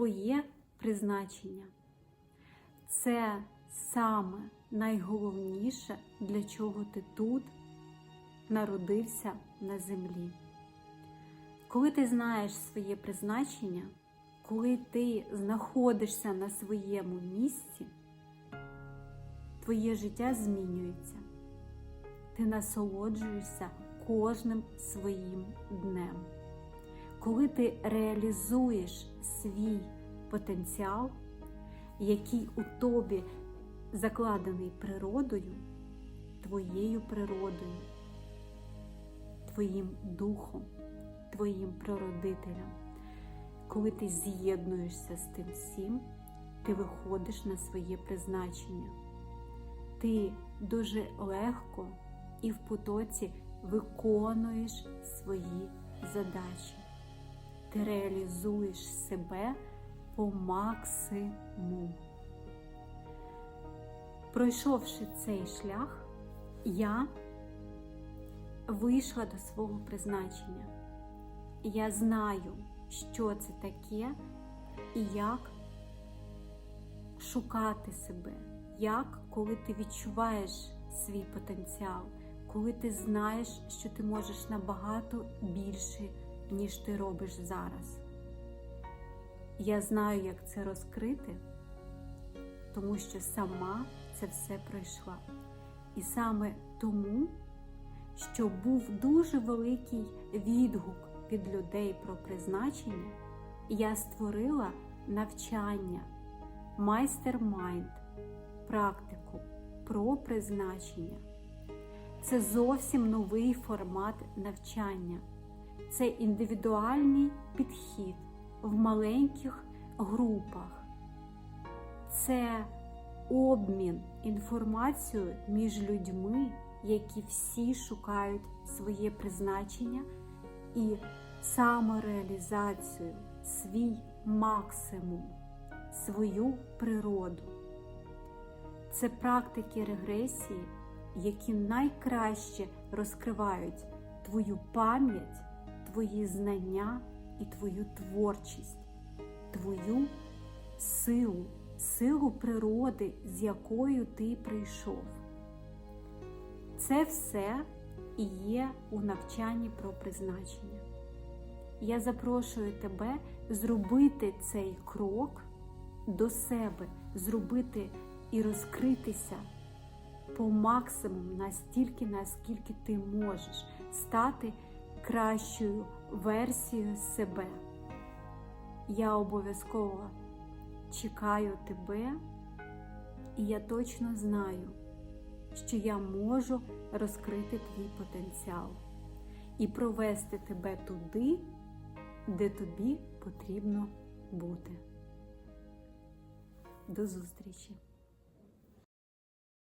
твоє призначення. Це саме найголовніше, для чого ти тут народився на землі. Коли ти знаєш своє призначення, коли ти знаходишся на своєму місці, твоє життя змінюється. Ти насолоджуєшся кожним своїм днем. Коли ти реалізуєш свій потенціал, який у тобі закладений природою, твоєю природою, твоїм духом, твоїм прародителем, коли ти з'єднуєшся з тим всім, ти виходиш на своє призначення. Ти дуже легко і в потоці виконуєш свої задачі. Ти реалізуєш себе по максимуму. Пройшовши цей шлях, я вийшла до свого призначення. Я знаю, що це таке і як шукати себе, як коли ти відчуваєш свій потенціал, коли ти знаєш, що ти можеш набагато більше, ніж ти робиш зараз. Я знаю, як це розкрити, тому що сама це все пройшла. І саме тому, що був дуже великий відгук від людей про призначення, я створила навчання, майстер-майнд, практику про призначення. Це зовсім новий формат навчання. Це індивідуальний підхід в маленьких групах. Це обмін інформацією між людьми, які всі шукають своє призначення і самореалізацію, свій максимум, свою природу. Це практики регресії, які найкраще розкривають твою пам'ять, твої знання і твою творчість, твою силу, силу природи, з якою ти прийшов. Це все і є у навчанні про призначення. Я запрошую тебе зробити цей крок до себе, зробити і розкритися по максимуму настільки, наскільки ти можеш стати кращою версією себе. Я обов'язково чекаю тебе, і я точно знаю, що я можу розкрити твій потенціал і провести тебе туди, де тобі потрібно бути. До зустрічі!